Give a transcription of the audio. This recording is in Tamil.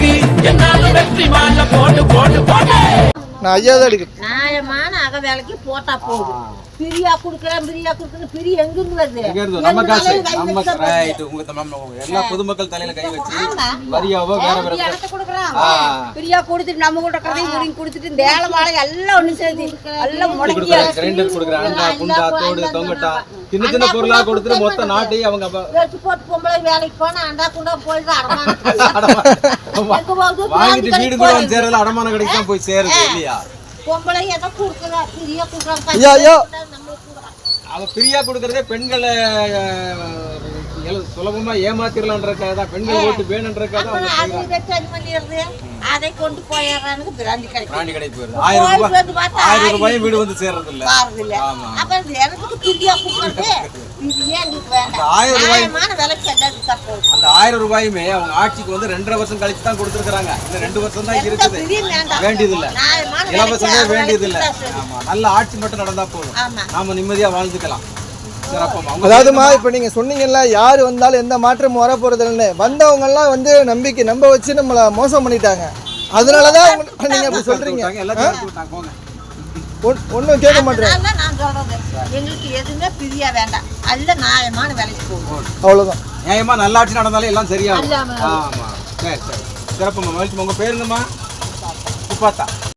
உனக்கு என்னாலும் வெற்றி மாலை போட்டு போட்டு போட்டு. நான் ஐயா தான் எடுக்கிறேன் நியாயமான அக வேலைக்கு போட்டா போதும். பிரியா குடுக்கறேன் பிரியா குடுக்கறேன் பிரி எங்க இருந்து வருது நம்ம காசு. நம்ம ரைட் உங்க தம்மா எல்லா பொதுமக்கள் தலையில கை வச்சு வரியாவோ வேற வேற இடத்து குடுக்கறான் பிரியா கொடுத்துட்டு நம்ம கூட கதை இவரிங் கொடுத்துட்டு வேலை வாழை எல்லாம் ஒண்ணு சேர்த்து எல்லாம் முடக்கி கிரைண்டர் குடுக்கறான் அண்டா குண்டா தோடு தொங்கட்டா. சின்ன சின்ன பொருளா கொடுத்துட்டு மொத்த நாட்டையும் அவங்க போட்டு பொம்பளை வேலைக்கு போனா அண்டா குண்டா போயிடுறான் வாங்கிட்டு வீடு கூட வந்து சேரல அடமான கடைக்கு தான் போய் சேருது இல்லையா? பொம்பளை எதை கொடுக்குறா பிரியா கொடுக்குறாங்க ஐயா, ஐயா. நம்மளுக்கு கொடுக்குறாங்க. அவ பிரியா கொடுக்கறதே பெண்களை சுலபமா ஏமாத்திரலான்றக்காக தான் பெண்கள் ஓட்டு வேணுன்றக்காக அது அது பண்ணிடுறது அதை கொண்டு போயிடுறானுங்க பிராந்தி ஆயிரம் ரூபாய் ஆயிரம் ரூபாயும் வீடு வந்து சேர்றது இல்ல. அப்புறம் எனக்கு பிரியா கொடுக்குறது ஆயிரம் ரூபாய் நியாயமான விலைக்கு எல்லாத்துக்கும் தப்போம் அந்த ஆயிரம் ரூபாயுமே அவங்க ஆட்சிக்கு வந்து ரெண்டரை வருஷம் கழிச்சு தான் கொடுத்துருக்காங்க இந்த ரெண்டு வருஷம் தான் இருக்குது. வேண்டியதில்ல. நியாயமான இலவசமே கொடுத்தா சரி. ஆமா நல்ல ஆட்சி மட்டும் நடந்தா போதும். ஆமா. நாம நிம்மதியா வாழ்ந்துக்கலாம். அதாவதுமா இப்போ நீங்கள் சொன்னீங்கல்ல யார் வந்தாலும் எந்த மாற்றமும் வர போகிறதில்லன்னு வந்தவங்கெல்லாம் வந்து நம்பிக்கை நம்ப வச்சு நம்மளை மோசம் பண்ணிட்டாங்க. அதனால தான் நீங்கள் அப்படி சொல்கிறீங்க ஒன்றும் கேட்க மாட்டேன் அதனால நான் சொல்றது எங்களுக்கு எதுவுமே பிரியா வேண்டாம். அல்ல நியாயமான விலைக்கு போகும் அவ்வளோதான் நியாயமா நல்ல ஆட்சி நடந்தாலே எல்லாம் சரியாகும். ஆமா. சரி சரி. சிறப்புமா மகிழ்ச்சி உங்க பேருங்கம்மா? சுப்பாத்தா